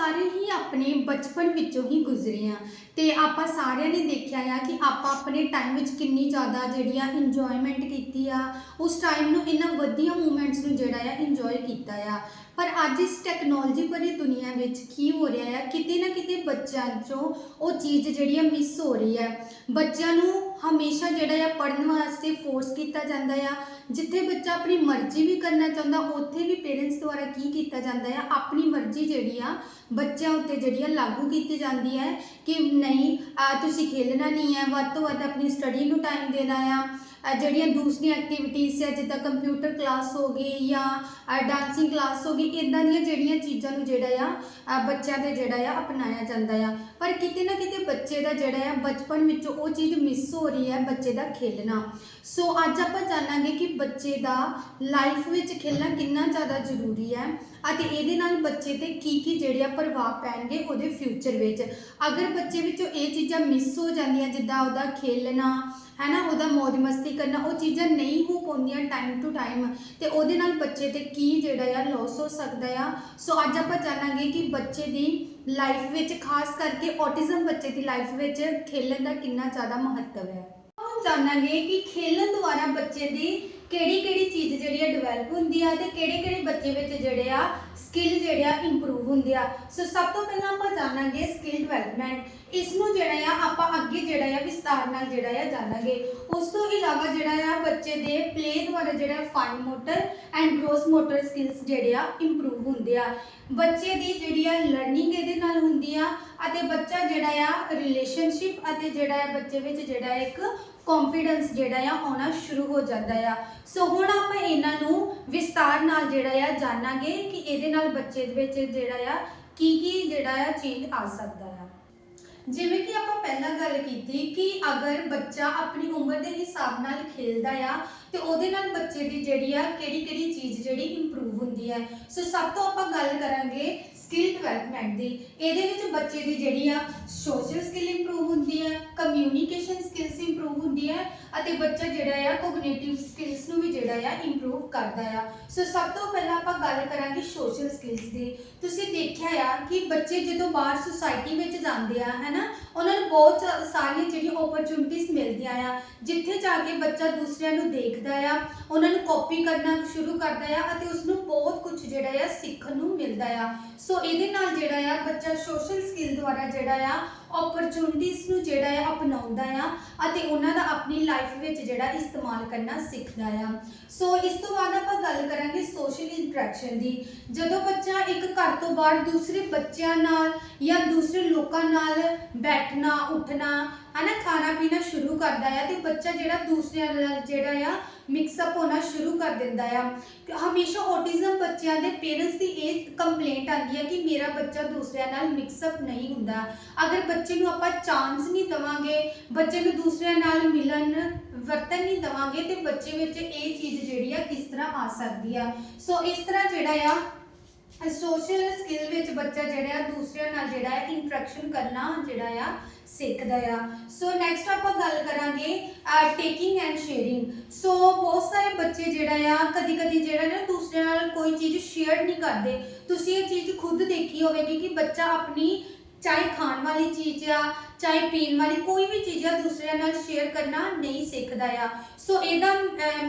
ਸਾਰੇ ਹੀ ਆਪਣੇ ਬਚਪਨ ਵਿੱਚੋਂ ਹੀ ਗੁਜ਼ਰੇ ਆ। ਤੇ ਆਪਾਂ ਸਾਰਿਆਂ ਨੇ ਦੇਖਿਆ ਆ ਕਿ ਆਪਾਂ ਆਪਣੇ ਟਾਈਮ ਵਿੱਚ ਕਿੰਨੀ ਜ਼ਿਆਦਾ ਜਿਹੜੀ ਆ ਇੰਜੋਇਮੈਂਟ ਕੀਤੀ ਆ। ਉਸ ਟਾਈਮ ਨੂੰ ਇਹਨਾਂ ਵਧੀਆ ਮੂਮੈਂਟਸ ਨੂੰ ਜਿਹੜਾ ਆ ਇੰਜੋਏ ਕੀਤਾ ਆ। ਪਰ ਅੱਜ ਇਸ ਟੈਕਨੋਲੋਜੀ ਭਰੀ ਦੁਨੀਆ ਵਿੱਚ ਕੀ ਹੋ ਰਿਹਾ ਆ ਕਿਤੇ ਨਾ ਕਿਤੇ ਬੱਚਿਆਂ 'ਚੋਂ ਉਹ ਚੀਜ਼ ਜਿਹੜੀ ਆ ਮਿਸ ਹੋ ਰਹੀ ਹੈ। ਬੱਚਿਆਂ ਨੂੰ ਹਮੇਸ਼ਾ ਜਿਹੜਾ ਆ ਪੜ੍ਹਨ ਵਾਸਤੇ ਫੋਰਸ ਕੀਤਾ ਜਾਂਦਾ ਆ। ਜਿੱਥੇ ਬੱਚਾ ਆਪਣੀ ਮਰਜ਼ੀ ਵੀ ਕਰਨਾ ਚਾਹੁੰਦਾ, ਉੱਥੇ ਵੀ ਪੇਰੈਂਟਸ ਦੁਆਰਾ ਕੀ ਕੀਤਾ ਜਾਂਦਾ ਆ? ਆਪਣੀ ਮਰਜ਼ੀ ਜਿਹੜੀ ਆ ਬੱਚਿਆਂ ਉੱਤੇ ਜਿਹੜੀ ਆ ਲਾਗੂ ਕੀਤੀ ਜਾਂਦੀ ਹੈ ਕਿ ਨਹੀਂ ਆ ਤੁਸੀਂ ਖੇਲਣਾ ਨਹੀਂ ਹੈ, ਵੱਧ ਤੋਂ ਵੱਧ ਆਪਣੀ ਸਟੱਡੀ ਨੂੰ ਟਾਈਮ ਦੇਣਾ ਆ। ਜਿਹੜੀਆਂ ਦੂਸਰੀਆਂ ਐਕਟੀਵਿਟੀਜ਼ ਹੈ ਜਿੱਦਾਂ ਕੰਪਿਊਟਰ ਕਲਾਸ ਹੋ ਗਈ ਜਾਂ ਡਾਂਸਿੰਗ ਕਲਾਸ ਹੋ ਗਈ ਇਦਾਂ ਦੀਆਂ ਜਿਹੜੀਆਂ ਚੀਜ਼ਾਂ ਨੂੰ ਜਿਹੜਾ ਆ ਬੱਚਿਆਂ ਦੇ ਜਿਹੜਾ ਆ, ਅਪਣਾਇਆ ਜਾਂਦਾ ਆ। ਪਰ ਕਿਤੇ ਨਾ ਕਿਤੇ ਬੱਚੇ ਦਾ ਜਿਹੜਾ ਆ, ਬਚਪਨ ਵਿੱਚੋਂ ਉਹ ਚੀਜ਼ ਮਿਸ ਹੋ ਰਹੀ ਹੈ ਬੱਚੇ ਦਾ ਖੇਲਣਾ। ਸੋ ਅੱਜ ਆਪਾਂ ਜਾਣਾਂਗੇ ਕਿ ਬੱਚੇ ਦਾ ਲਾਈਫ ਵਿੱਚ ਖੇਲਣਾ ਕਿੰਨਾ ਜ਼ਿਆਦਾ ਜ਼ਰੂਰੀ ਹੈ। ਅਤੇ ਇਹਦੇ ਨਾਲ ਬੱਚੇ ਤੇ ਕੀ ਕੀ ਜਿਹੜੇ ਆ ਪ੍ਰਭਾਵ ਪੈਣਗੇ ਉਹਦੇ ਫਿਊਚਰ ਵਿੱਚ। ਅਗਰ ਬੱਚੇ ਵਿੱਚੋਂ ਇਹ ਚੀਜ਼ਾਂ ਮਿਸ ਹੋ ਜਾਂਦੀਆਂ, ਜਿੱਦਾਂ ਉਹਦਾ ਖੇਲਣਾ ਹੈ ਨਾ ਉਹਦਾ ਮौज ਮਸਤੀ ਕਰਨਾ, ਉਹ ਚੀਜ਼ਾਂ ਨਹੀਂ ਹੋ ਪਾਉਂਦੀਆਂ ਟਾਈਮ ਟੂ ਟਾਈਮ ਤੇ ਉਹਦੇ ਨਾਲ ਬੱਚੇ ਤੇ ਕੀ ਜਿਹੜਾ ਆ ਲਾਸ ਹੋ ਸਕਦਾ ਆ। ਸੋ ਅੱਜ ਆਪਾਂ ਜਾਣਾਂਗੇ ਕਿ ਬੱਚੇ ਦੀ ਲਾਈਫ ਵਿੱਚ, ਖਾਸ ਕਰਕੇ ਔਟਿਜ਼ਮ ਬੱਚੇ ਦੀ ਲਾਈਫ ਵਿੱਚ ਖੇਲਣ ਦਾ ਕਿੰਨਾ ਜ਼ਿਆਦਾ ਮਹੱਤਵ ਹੈ। ਹੁਣ ਜਾਣਾਂਗੇ ਕਿ ਖੇਲਣ ਦੁਆਰਾ ਬੱਚੇ ਦੀ ਕਿਹੜੀ ਕਿਹੜੀ ਚੀਜ਼ ਜਿਹੜੀ ਆ ਡਿਵੈਲਪ ਹੁੰਦੀ ਆ ਤੇ ਕਿਹੜੇ ਕਿਹੜੇ ਬੱਚੇ ਵਿੱਚ ਜਿਹੜੇ ਆ ਸਕਿੱਲ ਜਿਹੜੇ ਆ ਇੰਪਰੂਵ ਹੁੰਦੇ ਆ। ਸੋ ਸਭ ਤੋਂ ਪਹਿਲਾਂ ਆਪਾਂ ਜਾਣਾਂਗੇ ਸਕਿੱਲ ਡਿਵੈਲਪਮੈਂਟ ਇਸ ਨੂੰ ਜਿਹੜਾ ਆ ਆਪਾਂ ਅੱਗੇ ਜਿਹੜਾ ਆ ਵਿਸਤਾਰ ਨਾਲ ਜਿਹੜਾ ਆ ਜਾਣਾਂਗੇ। ਉਸ ਤੋਂ ਇਲਾਵਾ ਜਿਹੜਾ ਆ ਬੱਚੇ ਦੇ ਪਲੇ ਦੁਆਰਾ ਜਿਹੜਾ fine motor and gross motor skills ਜਿਹੜੇ ਆ ਇੰਪਰੂਵ ਹੁੰਦੇ ਆ। ਬੱਚੇ ਦੀ ਜਿਹੜੀ ਆ ਲਰਨਿੰਗ ਇਹਦੇ ਨਾਲ ਹੁੰਦੀ ਆ ਅਤੇ ਬੱਚਾ ਜਿਹੜਾ ਆ ਰਿਲੇਸ਼ਨਸ਼ਿਪ ਅਤੇ ਜਿਹੜਾ ਆ ਬੱਚੇ ਵਿੱਚ ਜਿਹੜਾ ਇੱਕ ਕੌਨਫੀਡੈਂਸ ਜਿਹੜਾ ਆ, ਆਉਣਾ ਸ਼ੁਰੂ ਹੋ ਜਾਂਦਾ ਆ। ਸੋ ਹੁਣ ਆਪਾਂ ਇਹਨਾਂ ਨੂੰ ਵਿਸਤਾਰ ਨਾਲ ਜਿਹੜਾ ਆ ਜਾਣਾਂਗੇ ਕਿ ਇਹਦੇ ਨਾਲ ਬੱਚੇ ਦੇ ਵਿੱਚ ਜਿਹੜਾ ਆ ਕੀ ਕੀ ਜਿਹੜਾ ਆ ਚੇਂਜ ਆ ਸਕਦਾ ਆ। ਜਿਵੇਂ ਕਿ ਆਪਾਂ ਪਹਿਲਾਂ ਗੱਲ ਕੀਤੀ ਕਿ ਅਗਰ ਬੱਚਾ ਆਪਣੀ ਉਮਰ ਦੇ ਹਿਸਾਬ ਨਾਲ ਖੇਲਦਾ ਆ, ਤੇ ਉਹਦੇ ਨਾਲ ਬੱਚੇ ਦੀ ਜਿਹੜੀ ਆ ਕਿਹੜੀ ਕਿਹੜੀ ਚੀਜ਼ ਜਿਹੜੀ ਇੰਪਰੂਵ ਹੁੰਦੀ ਹੈ ਸੋ ਸਭ ਤੋਂ ਆਪਾਂ ਗੱਲ ਕਰਾਂਗੇ ਸਕਿੱਲ ਡਿਵੈਲਪਮੈਂਟ ਦੀ, ਇਹਦੇ ਵਿੱਚ ਬੱਚੇ ਦੀ ਜਿਹੜੀ ਆ ਸੋਸ਼ਲ ਸਕਿੱਲ ਇੰਪਰੂਵ ਹੁੰਦੀ ਆ ਕਮਿਊਨੀਕੇਸ਼ਨ ਸਕਿੱਲਸ ਇੰਪਰੂਵ ਹੁੰਦੀ ਹੈ ਅਤੇ ਬੱਚਾ ਜਿਹੜਾ ਆ ਕੋਗਨੀਟਿਵ ਸਕਿੱਲਸ ਨੂੰ ਵੀ ਜਿਹੜਾ ਆ ਇੰਪਰੂਵ ਕਰਦਾ ਆ। ਸੋ ਸਭ ਤੋਂ ਪਹਿਲਾਂ ਆਪਾਂ ਗੱਲ ਕਰਾਂਗੇ ਸੋਸ਼ਲ ਸਕਿੱਲਸ ਦੀ। ਤੁਸੀਂ ਦੇਖਿਆ ਆ ਕਿ ਬੱਚੇ ਜਦੋਂ ਬਾਹਰ ਸੁਸਾਇਟੀ ਵਿੱਚ ਜਾਂਦੇ ਆ, ਹੈਨਾ, ਉਹਨਾਂ ਨੂੰ ਬਹੁਤ ਸਾ- ਸਾਰੀਆਂ ਜਿਹੜੀਆਂ ਓਪਰਚੁਨਿਟੀਆਂ ਮਿਲਦੀਆਂ ਆ। ਜਿੱਥੇ ਜਾ ਕੇ ਬੱਚਾ ਦੂਸਰਿਆਂ ਨੂੰ ਦੇਖਦਾ ਆ, ਉਹਨਾਂ ਨੂੰ ਕਾਪੀ ਕਰਨਾ ਸ਼ੁਰੂ ਕਰਦਾ ਆ, ਅਤੇ ਉਸ ਨੂੰ ਬਹੁਤ ਕੁਝ ਜਿਹੜਾ ਆ ਸਿੱਖਣ ਨੂੰ ਮਿਲਦਾ ਆ। ਸੋ ਇਹਦੇ ਨਾਲ ਜਿਹੜਾ ਆ, ਬੱਚਾ ਸੋਸ਼ਲ ਸਕਿੱਲ ਦੁਆਰਾ ਜਿਹੜਾ ਆ ਓਪਰਚੁਨਿਟੀਜ਼ ਨੂੰ ਜਿਹੜਾ ਆ ਅਪਣਾਉਂਦਾ ਆ ਅਤੇ ਉਹਨਾਂ ਦਾ ਆਪਣੀ ਲਾਈਫ ਵਿੱਚ ਜਿਹੜਾ ਇਸਤੇਮਾਲ ਕਰਨਾ ਸਿੱਖਦਾ ਆ। ਸੋ ਇਸ ਤੋਂ ਬਾਅਦ ਆਪਾਂ ਗੱਲ ਕਰਾਂਗੇ ਸੋਸ਼ਲ ਇੰਟਰੈਕਸ਼ਨ ਦੀ। ਜਦੋਂ ਬੱਚਾ ਇੱਕ ਘਰ ਤੋਂ ਬਾਹਰ ਦੂਸਰੇ ਬੱਚਿਆਂ ਨਾਲ ਜਾਂ ਲੋਕਾਂ ਨਾਲ ਬੈਠਣਾ, ਉੱਠਣਾ, ਹਨਾ ਖਾਣਾ ਪੀਣਾ ਸ਼ੁਰੂ ਕਰਦਾ ਆ ਤੇ ਬੱਚਾ ਜਿਹੜਾ ਦੂਸਰਿਆਂ ਨਾਲ ਜਿਹੜਾ ਆ ਮਿਕਸ ਅਪ ਹੋਣਾ ਸ਼ੁਰੂ ਕਰ ਦਿੰਦਾ ਆ। ਹਮੇਸ਼ਾ ਔਟਿਜ਼ਮ ਬੱਚਿਆਂ ਦੇ ਪੇਰੈਂਟਸ ਦੀ ਇਹ ਕੰਪਲੇਂਟ ਆਉਂਦੀ ਹੈ ਕਿ ਮੇਰਾ ਬੱਚਾ ਦੂਸਰਿਆਂ ਨਾਲ ਮਿਕਸ ਅਪ ਨਹੀਂ ਹੁੰਦਾ। ਅਗਰ ਬੱਚੇ ਨੂੰ ਆਪਾਂ ਚਾਂਸ ਨਹੀਂ ਦਵਾਂਗੇ, ਬੱਚੇ ਨੂੰ ਦੂਸਰਿਆਂ ਨਾਲ ਮਿਲਣ ਵਰਤਨ ਨਹੀਂ ਦਵਾਂਗੇ ਤੇ ਬੱਚੇ ਵਿੱਚ ਇਹ ਚੀਜ਼ ਜਿਹੜੀ ਆ ਕਿਸ ਤਰ੍ਹਾਂ ਆ ਸਕਦੀ ਆ। ਸੋ ਇਸ ਤਰ੍ਹਾਂ ਜਿਹੜਾ ਆ ਸੋਸ਼ਲ ਸਕਿੱਲ ਵਿੱਚ ਬੱਚਾ ਜਿਹੜਾ ਆ, ਦੂਸਰਿਆਂ ਨਾਲ ਜਿਹੜਾ ਹੈ ਇੰਟਰੈਕਸ਼ਨ ਕਰਨਾ ਜਿਹੜਾ ਆ, ਸਿੱਖਦਾ ਆ। ਸੋ ਨੈਕਸਟ ਆਪਾਂ ਗੱਲ ਕਰਾਂਗੇ ਟੇਕਿੰਗ ਐਂਡ ਸ਼ੇਅਰਿੰਗ ਸੋ ਬਹੁਤ ਸਾਰੇ ਬੱਚੇ ਜਿਹੜਾ ਆ ਕਦੀ ਕਦੀ ਜਿਹੜਾ ਨਾ ਦੂਸਰਿਆਂ ਨਾਲ ਕੋਈ ਚੀਜ਼ ਸ਼ੇਅਰ ਨਹੀਂ ਕਰਦੇ। ਤੁਸੀਂ ਇਹ ਚੀਜ਼ ਖੁਦ ਦੇਖੀ ਹੋਵੇਗੀ ਕਿ ਬੱਚਾ ਆਪਣੀ ਚਾਹੇ ਖਾਣ ਵਾਲੀ ਚੀਜ਼ ਆ, ਚਾਹੇ ਪੀਣ ਵਾਲੀ, ਕੋਈ ਵੀ ਚੀਜ਼ ਆ, ਦੂਸਰਿਆਂ ਨਾਲ ਸ਼ੇਅਰ ਕਰਨਾ ਨਹੀਂ ਸਿੱਖਦਾ ਆ। ਸੋ ਇਹਦਾ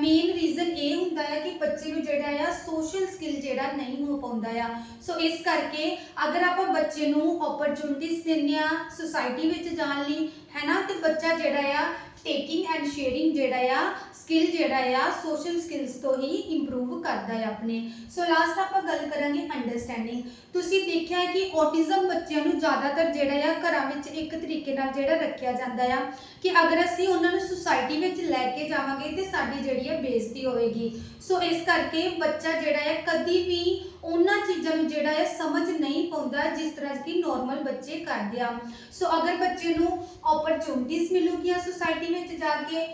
ਮੇਨ ਰੀਜ਼ਨ ਇਹ ਹੁੰਦਾ ਹੈ ਕਿ ਬੱਚੇ ਨੂੰ ਜਿਹੜਾ ਆ ਸੋਸ਼ਲ ਸਕਿੱਲ ਜਿਹੜਾ ਨਹੀਂ ਹੋ ਪਾਉਂਦਾ ਆ। ਸੋ ਇਸ ਕਰਕੇ ਅਗਰ ਆਪਾਂ ਬੱਚੇ ਨੂੰ ਓਪਰਚੁਨਿਟੀਜ਼ ਦਿੰਦੇ ਆ ਸੁਸਾਇਟੀ ਵਿੱਚ ਜਾਣ ਲਈ, ਹੈ ਨਾ, ਤੇ ਬੱਚਾ ਜਿਹੜਾ ਆ ਟੇਕਿੰਗ ਐਂਡ ਸ਼ੇਅਰਿੰਗ ਜਿਹੜਾ ਆ ਸਕਿੱਲ ਜਿਹੜਾ ਆ ਸੋਸ਼ਲ ਸਕਿੱਲਸ ਤੋਂ ਹੀ ਇੰਪਰੂਵ ਕਰਦਾ ਹੈ ਆਪਣੇ। ਸੋ ਲਾਸਟ ਆਪਾਂ ਗੱਲ ਕਰਾਂਗੇ ਅੰਡਰਸਟੈਂਡਿੰਗ ਤੁਸੀਂ ਦੇਖਿਆ ਕਿ ਔਟਿਜ਼ਮ ਬੱਚਿਆਂ ਨੂੰ ਜ਼ਿਆਦਾਤਰ ਜਿਹੜਾ ਆ, ਘਰਾਂ ਵਿੱਚ ਇੱਕ ਤਰੀਕੇ ਨਾਲ ਜਿਹੜਾ ਰੱਖਿਆ ਜਾਂਦਾ ਆ ਕਿ ਅਗਰ ਅਸੀਂ ਉਹਨਾਂ ਨੂੰ ਸੁਸਾਇਟੀ ਵਿੱਚ ਲੈ ਕੇ ਜਾਵਾਂਗੇ ਤੇ ਸਾਡੀ ਜਿਹੜੀ ਆ ਬੇਇੱਜ਼ਤੀ ਹੋਵੇਗੀ। ਸੋ ਇਸ ਕਰਕੇ ਬੱਚਾ ਜਿਹੜਾ ਆ, ਕਦੀ ਵੀ ਉਹਨਾਂ ਚੀਜ਼ਾਂ ਨੂੰ ਜਿਹੜਾ ਹੈ ਸਮਝ ਨਹੀਂ ਪਾਉਂਦਾ ਜਿਸ ਤਰ੍ਹਾਂ ਕਿ ਨਾਰਮਲ ਬੱਚੇ ਕਰਦੇ ਆ। ਸੋ ਅਗਰ ਬੱਚੇ ਨੂੰ ਓਪਰਚੁਨਿਟੀਆਂ ਮਿਲੂਗੀਆਂ ਸੁਸਾਇਟੀ ਵਿੱਚ ਜਾ ਕੇ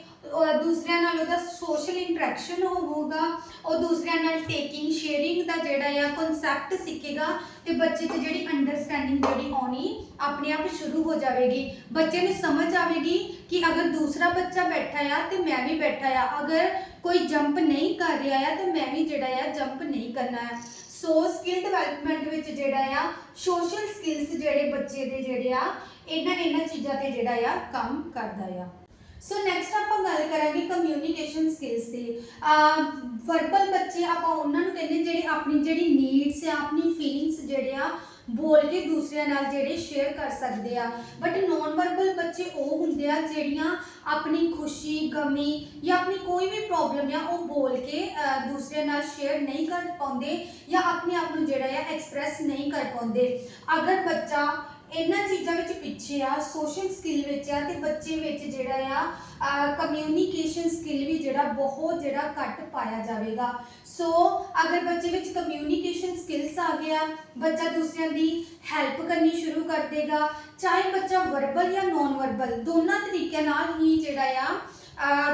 ਦੂਸਰਿਆਂ ਨਾਲ ਉਹਦਾ ਸੋਸ਼ਲ ਇੰਟਰੈਕਸ਼ਨ ਹੋਊਗਾ, ਉਹ ਦੂਸਰਿਆਂ ਨਾਲ ਟੇਕਿੰਗ ਸ਼ੇਅਰਿੰਗ ਦਾ ਜਿਹੜਾ ਆ ਕਨਸੈਪਟ ਸਿੱਖੇਗਾ ਤੇ ਬੱਚੇ 'ਚ ਜਿਹੜੀ ਅੰਡਰਸਟੈਂਡਿੰਗ ਜਿਹੜੀ ਆਉਣੀ ਆਪਣੇ ਆਪ ਸ਼ੁਰੂ ਹੋ ਜਾਵੇਗੀ। ਬੱਚੇ ਨੂੰ ਸਮਝ ਆਵੇਗੀ ਕਿ ਅਗਰ ਦੂਸਰਾ ਬੱਚਾ ਬੈਠਾ ਆ ਤੇ ਮੈਂ ਵੀ ਬੈਠਾ ਆ। ਅਗਰ ਕੋਈ ਜੰਪ ਨਹੀਂ ਕਰ ਰਿਹਾ ਆ ਤੇ ਮੈਂ ਵੀ ਜਿਹੜਾ ਆ ਜੰਪ ਨਹੀਂ ਕਰਨਾ ਆ। ਸੋ ਸਕਿੱਲ ਡਿਵੈਲਪਮੈਂਟ ਵਿੱਚ ਜਿਹੜਾ ਆ ਸੋਸ਼ਲ ਸਕਿੱਲਸ ਜਿਹੜੇ ਬੱਚੇ ਦੇ ਜਿਹੜੇ ਆ, ਇਹਨਾਂ ਇਹਨਾਂ ਚੀਜ਼ਾਂ ਤੇ ਜਿਹੜਾ ਆ ਕੰਮ ਕਰਦਾ ਆ। ਸੋ ਨੈਕਸਟ ਆਪਾਂ ਗੱਲ ਕਰਾਂਗੇ ਕਮਿਊਨੀਕੇਸ਼ਨ ਸਕਿੱਲਸ ਦੀ। ਵਰਬਲ ਬੱਚੇ ਆਪਾਂ ਉਹਨਾਂ ਨੂੰ ਕਹਿੰਦੇ ਜਿਹੜੇ ਆਪਣੀ ਜਿਹੜੀ ਨੀਡਸ ਆ, ਆਪਣੀ ਫੀਲਿੰਗਸ ਜਿਹੜੇ ਆ, ਬੋਲ ਕੇ ਦੂਸਰਿਆਂ ਨਾਲ ਜਿਹੜੇ ਸ਼ੇਅਰ ਕਰ ਸਕਦੇ ਆ। ਬਟ ਨੋਨ ਵਰਬਲ ਬੱਚੇ ਉਹ ਹੁੰਦੇ ਆ ਜਿਹੜੀਆਂ ਆਪਣੀ ਖੁਸ਼ੀ, ਗਮੀ ਜਾਂ ਆਪਣੀ ਕੋਈ ਵੀ ਪ੍ਰੋਬਲਮ ਆ ਉਹ ਬੋਲ ਕੇ ਦੂਸਰੇ ਨਾਲ ਸ਼ੇਅਰ ਨਹੀਂ ਕਰ ਪਾਉਂਦੇ ਜਾਂ ਆਪਣੇ ਆਪ ਨੂੰ ਜਿਹੜਾ ਆ ਐਕਸਪ੍ਰੈਸ ਨਹੀਂ ਕਰ ਪਾਉਂਦੇ। ਅਗਰ ਬੱਚਾ ਇਹਨਾਂ ਚੀਜ਼ਾਂ ਵਿੱਚ ਪਿੱਛੇ ਆ ਸੋਸ਼ਲ ਸਕਿੱਲ ਵਿੱਚ ਆ ਤੇ ਬੱਚੇ ਵਿੱਚ ਜਿਹੜਾ ਆ ਕਮਿਊਨੀਕੇਸ਼ਨ ਸਕਿੱਲ ਵੀ ਜਿਹੜਾ ਬਹੁਤ ਜਿਹੜਾ ਘੱਟ ਪਾਇਆ ਜਾਵੇਗਾ। ਸੋ ਅਗਰ ਬੱਚੇ ਵਿੱਚ ਕਮਿਊਨੀਕੇਸ਼ਨ ਆ, ਬੱਚਾ ਦੂਸਰਿਆਂ ਦੀ ਹੈਲਪ ਕਰਨੀ ਸ਼ੁਰੂ ਕਰ ਦੇਗਾ। ਚਾਹੇ ਬੱਚਾ ਵਰਬਲ ਜਾਂ ਨੌਨ ਵਰਬਲ ਦੋਨਾਂ ਤਰੀਕਿਆਂ ਨਾਲ ਹੀ ਜਿਹੜਾ ਆ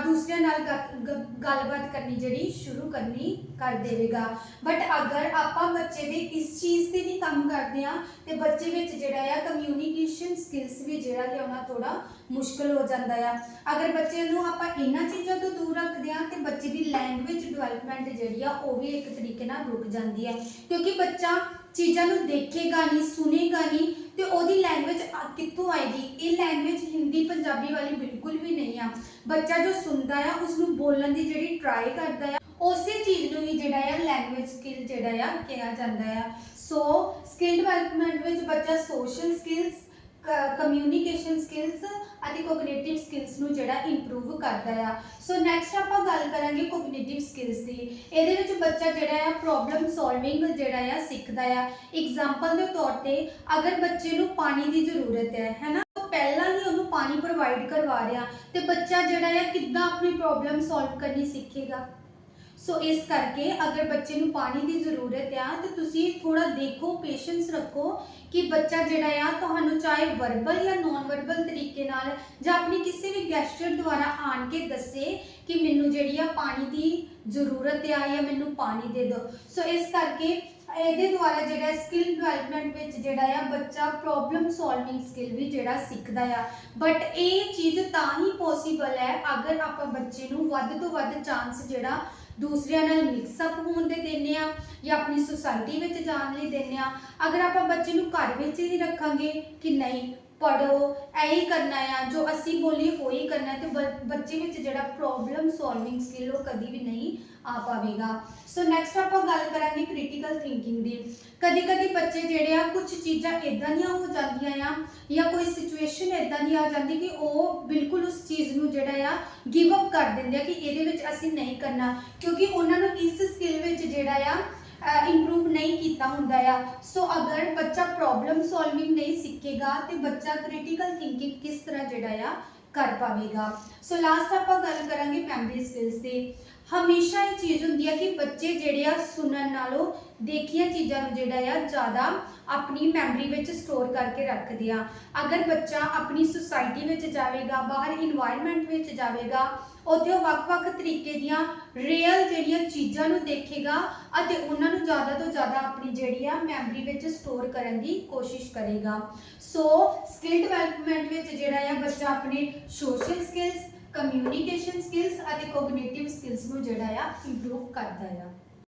ਦੂਸਰਿਆਂ ਨਾਲ ਗ- ਗੱਲਬਾਤ ਕਰਨੀ ਜਿਹੜੀ ਸ਼ੁਰੂ ਕਰਨੀ ਕਰ ਦੇਵੇਗਾ। ਬਟ ਅਗਰ ਆਪਾਂ ਬੱਚੇ ਦੇ ਇਸ ਚੀਜ਼ ਤੇ ਨਹੀਂ ਕੰਮ ਕਰਦੇ ਆ ਤੇ ਬੱਚੇ ਵਿੱਚ ਜਿਹੜਾ ਆ ਕਮਿਊਨੀਕੇਸ਼ਨ ਸਕਿੱਲਸ ਵੀ ਜਿਹੜਾ ਲਿਆਉਣਾ ਥੋੜਾ ਮੁਸ਼ਕਲ ਹੋ ਜਾਂਦਾ ਆ। ਅਗਰ ਬੱਚੇ ਨੂੰ ਆਪਾਂ ਇਹਨਾਂ ਚੀਜ਼ਾਂ ਤੋਂ ਦੂਰ ਰੱਖਦੇ ਆ ਤੇ ਬੱਚੇ ਦੀ ਲੈਂਗੁਏਜ ਡਿਵੈਲਪਮੈਂਟ ਜਿਹੜੀ ਆ, ਉਹ ਵੀ ਇੱਕ ਤਰੀਕੇ ਨਾਲ ਰੁਕ ਜਾਂਦੀ ਹੈ ਕਿਉਂਕਿ ਬੱਚਾ ਚੀਜ਼ਾਂ ਨੂੰ ਦੇਖੇਗਾ ਨਹੀਂ, ਸੁਨੇਗਾ ਨਹੀਂ ਤੇ ਉਹਦੀ ਲੈਂਗੁਏਜ ਕਿੱਥੋਂ ਆਏਗੀ? ਇਹ ਲੈਂਗੁਏਜ ਹਿੰਦੀ, ਪੰਜਾਬੀ ਵਾਲੀ ਬਿਲਕੁਲ ਵੀ ਨਹੀਂ ਆ। ਬੱਚਾ ਜੋ ਸੁਣਦਾ ਆ ਉਸ ਨੂੰ ਬੋਲਣ ਦੀ ਜਿਹੜੀ ਟਰਾਈ ਕਰਦਾ ਆ, ਉਸੇ ਚੀਜ਼ ਨੂੰ ਹੀ ਜਿਹੜਾ ਆ ਲੈਂਗੁਏਜ ਸਕਿੱਲ ਜਿਹੜਾ ਆ ਕਿਹਾ ਜਾਂਦਾ ਆ। ਸੋ ਸਕਿੱਲ ਡਿਵੈਲਪਮੈਂਟ ਵਿੱਚ ਬੱਚਾ ਸੋਸ਼ਲ ਸਕਿੱਲਸ ਕਮਿਊਨੀਕੇਸ਼ਨ ਸਕਿੱਲਸ ਅਤੇ ਕੋਗਨੀਟਿਵ ਸਕਿੱਲਸ ਨੂੰ ਜਿਹੜਾ ਇੰਪਰੂਵ ਕਰਦਾ ਆ। ਸੋ ਨੈਕਸਟ ਆਪਾਂ ਗੱਲ ਕਰਾਂਗੇ ਕੋਗਨੀਟਿਵ ਸਕਿੱਲਸ ਦੀ। ਇਹਦੇ ਵਿੱਚ ਬੱਚਾ ਜਿਹੜਾ ਆ ਪ੍ਰੋਬਲਮ ਸੋਲਵਿੰਗ ਜਿਹੜਾ ਆ, ਸਿੱਖਦਾ ਆ। ਐਗਜ਼ਾਮਪਲ ਦੇ ਤੌਰ ਤੇ ਅਗਰ ਬੱਚੇ ਨੂੰ ਪਾਣੀ ਦੀ ਜ਼ਰੂਰਤ ਹੈ ਹੈਨਾ ਤਾਂ ਪਹਿਲਾਂ ਹੀ ਉਹਨੂੰ ਪਾਣੀ ਪ੍ਰੋਵਾਈਡ ਕਰਵਾ ਰਿਹਾ ਤੇ ਬੱਚਾ ਜਿਹੜਾ ਆ ਕਿੱਦਾਂ ਆਪਣੀ ਪ੍ਰੋਬਲਮ ਸੋਲਵ ਕਰਨੀ ਸਿੱਖੇਗਾ? ਸੋ ਇਸ ਕਰਕੇ ਅਗਰ ਬੱਚੇ ਨੂੰ ਪਾਣੀ ਦੀ ਜ਼ਰੂਰਤ ਆ, ਤਾਂ ਤੁਸੀਂ ਥੋੜਾ ਦੇਖੋ ਪੇਸ਼ੈਂਸ ਰੱਖੋ ਕਿ ਬੱਚਾ ਜਿਹੜਾ ਆ, ਤੁਹਾਨੂੰ ਚਾਹੇ ਵਰਬਲ ਜਾਂ ਨਾਨ ਵਰਬਲ ਤਰੀਕੇ ਨਾਲ ਜਾਂ ਆਪਣੀ ਕਿਸੇ ਵੀ ਗੈਸਚਰ ਦੁਆਰਾ ਆਣ ਕੇ ਦੱਸੇ ਕਿ ਮੈਨੂੰ ਜਿਹੜੀ ਆ ਪਾਣੀ ਦੀ ਜ਼ਰੂਰਤ ਆ ਜਾਂ ਮੈਨੂੰ ਪਾਣੀ ਦੇ ਦਿਓ। ਸੋ ਇਸ ਕਰਕੇ ਇਹਦੇ ਦੁਆਰਾ ਜਿਹੜਾ ਸਕਿੱਲ ਡਿਵੈਲਪਮੈਂਟ ਵਿੱਚ ਜਿਹੜਾ ਆ, ਬੱਚਾ ਪ੍ਰੋਬਲਮ ਸੋਲਵਿੰਗ ਸਕਿੱਲ ਵੀ ਜਿਹੜਾ ਸਿੱਖਦਾ ਆ। ਬਟ ਇਹ ਚੀਜ਼ ਤਾਂ ਹੀ ਪੋਸੀਬਲ ਹੈ, ਅਗਰ ਆਪਾਂ ਬੱਚੇ ਨੂੰ ਵੱਧ ਤੋਂ ਵੱਧ ਚਾਂਸ ਜਿਹੜਾ ਦੂਸਰਿਆਂ ਨਾਲ ਮਿਕਸ ਅਪ ਹੋਣ ਦੇ ਦਿੰਦੇ ਆ ਜਾਂ ਆਪਣੀ ਸੁਸਾਇਟੀ ਵਿੱਚ ਜਾਣ ਲਈ ਦਿੰਦੇ ਆ ਅਗਰ ਆਪਾਂ ਬੱਚੇ ਨੂੰ ਘਰ ਵਿੱਚ ਹੀ ਰੱਖਾਂਗੇ ਕਿ ਨਹੀਂ ਪੜੋ ਐ ਹੀ ਕਰਨਾ ਆ, ਜੋ ਅਸੀਂ ਬੋਲੀਏ ਉਹੀ ਕਰਨਾ ਹੈ ਤੇ ਬ- ਬੱਚੇ ਵਿੱਚ ਜਿਹੜਾ ਪ੍ਰੋਬਲਮ ਸੋਲਵਿੰਗ ਸਕਿੱਲ ਉਹ ਕਦੀ ਵੀ ਨਹੀਂ ਆ ਪਾਵੇਗਾ। ਸੋ ਨੈਕਸਟ ਆਪਾਂ ਗੱਲ ਕਰਾਂਗੇ ਕ੍ਰਿਟੀਕਲ ਥਿੰਕਿੰਗ ਦੀ। ਕਦੀ ਕਦੀ ਬੱਚੇ ਜਿਹੜੇ ਆ ਕੁਝ ਚੀਜ਼ਾਂ ਇਦਾਂ ਦੀਆਂ ਹੋ ਜਾਂਦੀਆਂ ਆ, ਜਾਂ ਕੋਈ ਸਿਚੁਏਸ਼ਨ ਇਦਾਂ ਦੀ ਆ ਜਾਂਦੀ ਕਿ ਉਹ ਬਿਲਕੁਲ ਉਸ ਚੀਜ਼ ਨੂੰ ਜਿਹੜਾ ਆ ਗਿਵ ਅਪ ਕਰ ਦਿੰਦੇ ਆ ਕਿ ਇਹਦੇ ਵਿੱਚ ਅਸੀਂ ਨਹੀਂ ਕਰਨਾ। ਕਿਉਂਕਿ ਉਹਨਾਂ ਨੂੰ ਇਸ ਸਕਿੱਲ ਵਿੱਚ ਜਿਹੜਾ ਆ ਇੰਪਰੂਵ ਨਹੀਂ ਕੀਤਾ ਹੁੰਦਾ ਆ। ਸੋ ਅਗਰ ਬੱਚਾ ਪ੍ਰੋਬਲਮ ਸੋਲਵਿੰਗ ਨਹੀਂ ਸਿੱਖੇਗਾ, ਤੇ ਬੱਚਾ ਕ੍ਰਿਟੀਕਲ ਥਿੰਕਿੰਗ ਕਿਸ ਤਰ੍ਹਾਂ ਜਿਹੜਾ ਆ, ਕਰ ਪਾਵੇਗਾ। ਸੋ ਲਾਸਟ ਆਪਾਂ ਗੱਲ ਕਰਾਂਗੇ ਮੈਮਰੀ ਸਕਿੱਲਸ ਦੀ। ਹਮੇਸ਼ਾ ਇਹ ਚੀਜ਼ ਹੁੰਦੀ ਆ ਕਿ ਬੱਚੇ ਜਿਹੜੇ ਆ, ਸੁਣਨ ਨਾਲੋਂ ਦੇਖੀਆਂ ਚੀਜ਼ਾਂ ਨੂੰ ਜਿਹੜਾ ਆ, ਜ਼ਿਆਦਾ ਆਪਣੀ ਮੈਮਰੀ ਵਿੱਚ ਸਟੋਰ ਕਰਕੇ ਰੱਖਦੇ ਆ। ਅਗਰ ਬੱਚਾ ਆਪਣੀ ਸੁਸਾਇਟੀ ਵਿੱਚ ਜਾਵੇਗਾ, ਬਾਹਰ ਇਨਵਾਇਰਨਮੈਂਟ ਵਿੱਚ ਜਾਵੇਗਾ ਉੱਥੇ ਉਹ ਵੱਖ-ਵੱਖ ਤਰੀਕੇ ਦੀਆਂ ਰੀਅਲ ਜਿਹੜੀਆਂ ਚੀਜ਼ਾਂ ਨੂੰ ਦੇਖੇਗਾ ਅਤੇ ਉਹਨਾਂ ਨੂੰ ਜ਼ਿਆਦਾ ਤੋਂ ਜ਼ਿਆਦਾ ਆਪਣੀ ਜਿਹੜੀ ਆ ਮੈਮਰੀ ਵਿੱਚ ਸਟੋਰ ਕਰਨ ਦੀ ਕੋਸ਼ਿਸ਼ ਕਰੇਗਾ। ਸੋ ਸਕਿੱਲ ਡਿਵੈਲਪਮੈਂਟ ਵਿੱਚ ਜਿਹੜਾ ਆ ਬੱਚਾ ਆਪਣੇ ਸੋਸ਼ਲ ਸਕਿੱਲਸ ਕਮਿਊਨੀਕੇਸ਼ਨ ਸਕਿੱਲਸ ਅਤੇ ਕੋਗਨੀਟਿਵ ਸਕਿੱਲਸ ਨੂੰ ਜਿਹੜਾ ਆ ਇੰਪਰੂਵ ਕਰਦਾ ਆ।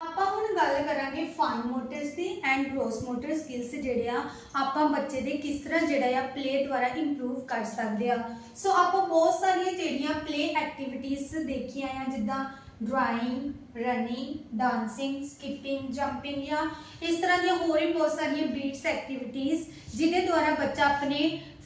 ਆਪਾਂ ਹੁਣ ਗੱਲ ਕਰਾਂਗੇ ਫਾਈਨ ਮੋਟਰਸ ਦੀ ਐਂਡ ਗ੍ਰੋਸ ਮੋਟਰ ਸਕਿੱਲਸ ਜਿਹੜੇ ਆ, ਆਪਾਂ ਬੱਚੇ ਦੇ ਕਿਸ ਤਰ੍ਹਾਂ ਜਿਹੜਾ ਆ ਪਲੇ ਦੁਆਰਾ ਇੰਪਰੂਵ ਕਰ ਸਕਦੇ ਆ। ਸੋ ਆਪਾਂ ਬਹੁਤ ਸਾਰੀਆਂ ਜਿਹੜੀਆਂ ਪਲੇ ਐਕਟੀਵਿਟੀਜ਼ ਦੇਖੀਆਂ ਆ, ਜਿੱਦਾਂ drawing running dancing skipping jumping ਜਾਂ ਇਸ ਤਰ੍ਹਾਂ ਦੀਆਂ ਹੋਰ ਵੀ ਬਹੁਤ ਸਾਰੀਆਂ ਬੀਟਸ ਐਕਟੀਵਿਟੀਜ਼ ਜਿਹਦੇ ਦੁਆਰਾ ਬੱਚਾ ਆਪਣੇ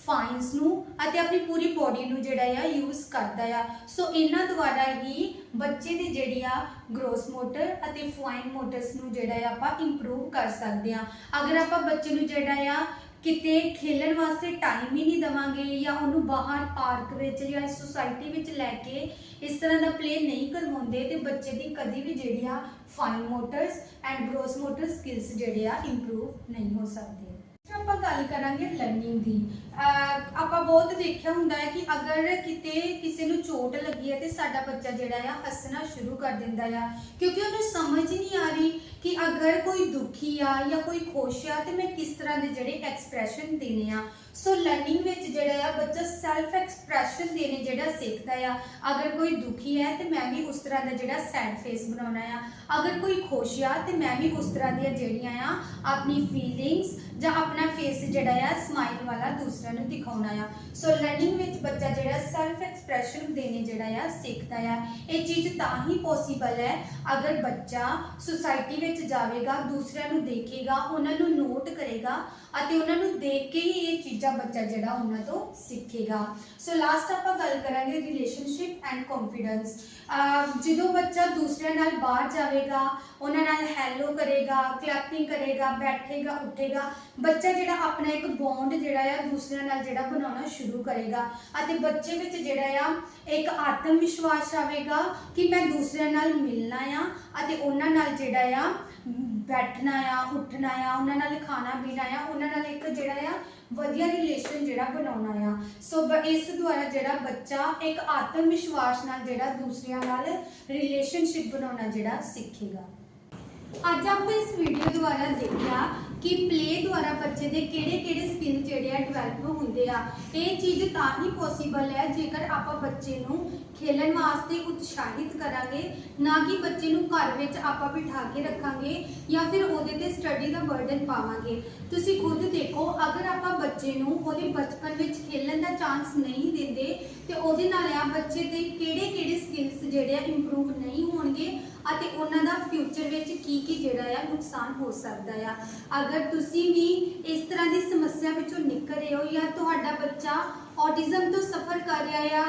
ਫਾਈਨਸ ਨੂੰ ਅਤੇ ਆਪਣੀ ਪੂਰੀ ਬੋਡੀ ਨੂੰ ਜਿਹੜਾ ਆ ਯੂਜ਼ ਕਰਦਾ ਆ। ਸੋ ਇਹਨਾਂ ਦੁਆਰਾ ਹੀ ਬੱਚੇ ਦੀ ਜਿਹੜੀ ਆ ਗਰੋਸ ਮੋਟਰ ਅਤੇ ਫਾਈਨ ਮੋਟਰਸ ਨੂੰ ਜਿਹੜਾ ਆ ਆਪਾਂ ਇੰਪਰੂਵ ਕਰ ਸਕਦੇ ਆ। ਅਗਰ ਆਪਾਂ ਬੱਚੇ ਨੂੰ ਜਿਹੜਾ ਆ ਕਿਤੇ ਖੇਲਣ ਵਾਸਤੇ ਟਾਈਮ ਹੀ ਨਹੀਂ ਦਵਾਂਗੇ ਜਾਂ ਉਹਨੂੰ ਬਾਹਰ ਪਾਰਕ ਵਿੱਚ ਜਾਂ ਸੁਸਾਇਟੀ ਵਿੱਚ ਲੈ ਕੇ ਇਸ ਤਰ੍ਹਾਂ ਦਾ ਪਲੇ ਨਹੀਂ ਕਰਵਾਉਂਦੇ, ਤੇ ਬੱਚੇ ਦੀ ਕਦੀ ਵੀ ਜਿਹੜੀ ਆ fine motors and gross motor skills ਜਿਹੜੇ ਆ ਇੰਪਰੂਵ ਨਹੀਂ ਹੋ ਸਕਦੇ। ਆਪਾਂ ਗੱਲ ਕਰਾਂਗੇ ਲਰਨਿੰਗ ਦੀ। ਆਪਾਂ ਬਹੁਤ ਦੇਖਿਆ ਹੁੰਦਾ ਹੈ ਕਿ ਅਗਰ ਕਿਤੇ ਕਿਸੇ ਨੂੰ ਚੋਟ ਲੱਗੀ ਹੈ ਤੇ ਸਾਡਾ ਬੱਚਾ ਜਿਹੜਾ ਆ ਹੱਸਣਾ ਸ਼ੁਰੂ ਕਰ ਦਿੰਦਾ ਆ, ਕਿਉਂਕਿ ਉਹਨੂੰ ਸਮਝ ਨਹੀਂ ਆ ਰਹੀ ਕਿ ਅਗਰ ਕੋਈ ਦੁਖੀ ਆ ਜਾਂ ਕੋਈ ਖੁਸ਼ ਆ ਤੇ ਮੈਂ ਕਿਸ ਤਰ੍ਹਾਂ ਦੇ ਜਿਹੜੇ ਐਕਸਪ੍ਰੈਸ਼ਨ ਦੇਣੇ ਆ। ਸੋ ਲਰਨਿੰਗ ਵਿੱਚ ਜਿਹੜਾ ਆ, ਬੱਚਾ ਸੈਲਫ ਐਕਸਪ੍ਰੈਸ਼ਨ ਦੇਣੇ ਜਿਹੜਾ ਸਿੱਖਦਾ ਆ। ਅਗਰ ਕੋਈ ਦੁਖੀ ਹੈ ਤੇ ਮੈਂ ਵੀ ਉਸ ਤਰ੍ਹਾਂ ਦਾ ਜਿਹੜਾ ਸੈਡ ਫੇਸ ਬਣਾਉਣਾ ਆ। ਅਗਰ ਕੋਈ ਖੁਸ਼ ਆ ਤੇ ਮੈਂ ਵੀ ਉਸ ਤਰ੍ਹਾਂ ਦੀਆਂ ਜਿਹੜੀਆਂ ਆ, ਆਪਣੀ ਫੀਲਿੰਗਸ ਜਾਂ ਆਪਣਾ ਫੇਸ ਜਿਹੜਾ ਆ ਸਮਾਈਲ ਵਾਲਾ ਦੂਸਰਾ ਦੂਸਰਿਆਂ ਨੂੰ ਦਿਖਾਉਣਾ ਆ। ਸੋ ਲਰਨਿੰਗ ਵਿੱਚ ਬੱਚਾ ਜਿਹੜਾ ਸੈਲਫ ਐਕਸਪ੍ਰੈਸ਼ਨ ਦੇਣੇ ਜਿਹੜਾ ਆ, ਸਿੱਖਦਾ ਆ। ਇਹ ਚੀਜ਼ ਤਾਂ ਹੀ ਪੋਸੀਬਲ ਹੈ ਅਗਰ ਬੱਚਾ ਸੁਸਾਇਟੀ ਵਿੱਚ ਜਾਵੇਗਾ, ਦੂਸਰਿਆਂ ਨੂੰ ਦੇਖੇਗਾ, ਉਹਨਾਂ ਨੂੰ ਨੋਟ ਕਰੇਗਾ ਅਤੇ ਉਹਨਾਂ ਨੂੰ ਦੇਖ ਕੇ ਹੀ ਇਹ ਚੀਜ਼ਾਂ ਬੱਚਾ ਜਿਹੜਾ ਉਹਨਾਂ ਤੋਂ ਸਿੱਖੇਗਾ। ਸੋ ਲਾਸਟ ਆਪਾਂ ਗੱਲ ਕਰਾਂਗੇ ਰਿਲੇਸ਼ਨਸ਼ਿਪ ਐਂਡ ਕੰਫੀਡੈਂਸ ਜਦੋਂ ਬੱਚਾ ਦੂਸਰਿਆਂ ਨਾਲ ਬਾਹਰ ਜਾਵੇਗਾ, ਉਹਨਾਂ ਨਾਲ ਹੈਲੋ ਕਰੇਗਾ ਕਲੈਪਿੰਗ ਕਰੇਗਾ, ਬੈਠੇਗਾ, ਉੱਠੇਗਾ, ਬੱਚਾ ਜਿਹੜਾ ਆਪਣਾ ਇੱਕ ਬੌਂਡ ਜਿਹੜਾ ਆ ਦੂਸਰੇ ਦੂਸਰਿਆਂ ਨਾਲ ਜਿਹੜਾ ਬਣਾਉਣਾ ਸ਼ੁਰੂ ਕਰੇਗਾ ਅਤੇ ਬੱਚੇ ਵਿੱਚ ਜਿਹੜਾ ਆ ਇੱਕ ਆਤਮ ਵਿਸ਼ਵਾਸ ਆਵੇਗਾ ਕਿ ਮੈਂ ਦੂਸਰਿਆਂ ਨਾਲ ਮਿਲਣਾ ਆ ਅਤੇ ਉਹਨਾਂ ਨਾਲ ਜਿਹੜਾ ਆ ਬੈਠਣਾ ਆ, ਉੱਠਣਾ ਆ, ਉਹਨਾਂ ਨਾਲ ਖਾਣਾ ਪੀਣਾ ਆ, ਉਹਨਾਂ ਨਾਲ ਇੱਕ ਜਿਹੜਾ ਆ ਵਧੀਆ ਰਿਲੇਸ਼ਨ ਜਿਹੜਾ ਬਣਾਉਣਾ ਆ। ਸੋ ਇਸ ਦੁਆਰਾ ਜਿਹੜਾ ਬੱਚਾ ਇੱਕ ਆਤਮ ਵਿਸ਼ਵਾਸ ਨਾਲ ਜਿਹੜਾ ਦੂਸਰਿਆਂ ਨਾਲ ਰਿਲੇਸ਼ਨਸ਼ਿਪ ਬਣਾਉਣਾ ਜਿਹੜਾ ਸਿੱਖੇਗਾ। ਅੱਜ ਆਪਾਂ ਇਸ ਵੀਡੀਓ ਦੁਆਰਾ ਦੇਖਿਆ ਕਿ ਪਲੇ ਦੁਆਰਾ ਬੱਚੇ ਦੇ ਕਿਹੜੇ-ਕਿਹੜੇ ਸਕਿੱਲ ਜਿਹੜੇ ਆ ਡਿਵੈਲਪ ਹੁੰਦੇ ਆ, ਇਹ ਚੀਜ਼ ਤਾਂ ਹੀ ਪੋਸੀਬਲ ਹੈ ਜੇਕਰ ਆਪਾਂ ਬੱਚੇ ਨੂੰ ਖੇਲਣ ਵਾਸਤੇ ਉਤਸ਼ਾਹਿਤ ਕਰਾਂਗੇ, ਨਾ ਕਿ ਬੱਚੇ ਨੂੰ ਘਰ ਵਿੱਚ ਆਪਾਂ ਬਿਠਾ ਕੇ ਰੱਖਾਂਗੇ ਜਾਂ ਫਿਰ ਉਹਦੇ ਤੇ ਸਟੱਡੀ ਦਾ ਬਰਡਨ ਪਾਵਾਂਗੇ। ਤੁਸੀਂ ਖੁਦ ਦੇਖੋ, ਅਗਰ ਆਪਾਂ ਬੱਚੇ ਨੂੰ ਉਹਦੇ ਬਚਪਨ ਵਿੱਚ ਖੇਲਣ ਦਾ ਚਾਂਸ ਨਹੀਂ ਦਿੰਦੇ, ਤੇ ਉਹਦੇ ਨਾਲ ਆ ਬੱਚੇ ਦੇ ਕਿਹੜੇ-ਕਿਹੜੇ ਸਕਿੱਲਸ ਜਿਹੜੇ ਆ ਇੰਪਰੂਵ ਨਹੀਂ ਹੋਣਗੇ ਅਤੇ ਉਹਨਾਂ ਦਾ ਫਿਊਚਰ ਵਿੱਚ ਕੀ ਕੀ ਜਿਹੜਾ ਆ ਨੁਕਸਾਨ ਹੋ ਸਕਦਾ ਆ। ਅਗਰ ਤੁਸੀਂ ਵੀ ਇਸ ਤਰ੍ਹਾਂ ਦੀ ਸਮੱਸਿਆ ਵਿੱਚੋਂ ਨਿਕਲ ਰਹੇ ਹੋ ਜਾਂ ਤੁਹਾਡਾ ਬੱਚਾ ਔਟਿਜ਼ਮ ਤੋਂ ਸਫਰ ਕਰ ਰਿਹਾ ਆ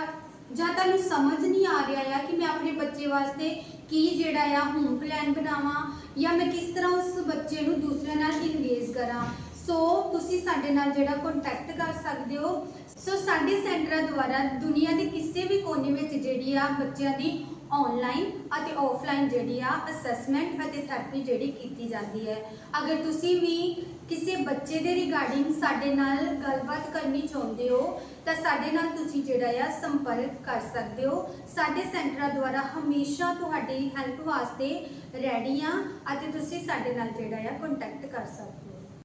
ਜਾਂ ਤੁਹਾਨੂੰ ਸਮਝ ਨਹੀਂ ਆ ਰਿਹਾ ਆ ਕਿ ਮੈਂ ਆਪਣੇ ਬੱਚੇ ਵਾਸਤੇ ਕੀ ਜਿਹੜਾ ਆ ਹੋਮ ਪਲਾਨ ਬਣਾਵਾਂ ਜਾਂ ਮੈਂ ਕਿਸ ਤਰ੍ਹਾਂ ਉਸ ਬੱਚੇ ਨੂੰ ਦੂਸਰਿਆਂ ਨਾਲ ਇੰਗੇਜ ਕਰਾਂ। ਸੋ ਤੁਸੀਂ ਸਾਡੇ ਨਾਲ ਜਿਹੜਾ ਕੰਟੈਕਟ ਕਰ ਸਕਦੇ ਹੋ। ਸੋ ਸਾਡੇ ਸੈਂਟਰਾਂ ਦੁਆਰਾ ਦੁਨੀਆ ਦੇ ਕਿਸੇ ਵੀ ਕੋਨੇ ਵਿੱਚ ਜਿਹੜੀ ਆ ਬੱਚਿਆਂ ਦੀ ਆਨਲਾਈਨ ਅਤੇ ਆਫਲਾਈਨ ਜਿਹੜੀ ਆ ਅਸੈਸਮੈਂਟ ਅਤੇ ਥੈਰੇਪੀ ਜਿਹੜੀ ਕੀਤੀ ਜਾਂਦੀ ਹੈ। ਅਗਰ ਤੁਸੀਂ ਵੀ ਕਿਸੇ ਬੱਚੇ ਦੇ ਰਿਗਾਰਡਿੰਗ ਸਾਡੇ ਨਾਲ ਗੱਲਬਾਤ ਕਰਨੀ ਚਾਹੁੰਦੇ ਹੋ, ਤਾਂ ਸਾਡੇ ਨਾਲ ਤੁਸੀਂ ਜਿਹੜਾ ਆ ਸੰਪਰਕ ਕਰ ਸਕਦੇ ਹੋ। ਸਾਡੇ ਸੈਂਟਰਾਂ ਦੁਆਰਾ ਹਮੇਸ਼ਾ ਤੁਹਾਡੀ ਹੈਲਪ ਵਾਸਤੇ ਰੈਡੀ ਆ ਅਤੇ ਤੁਸੀਂ ਸਾਡੇ ਨਾਲ ਜਿਹੜਾ ਆ ਕੰਟੈਕਟ ਕਰ ਸਕਦੇ ਹੋ।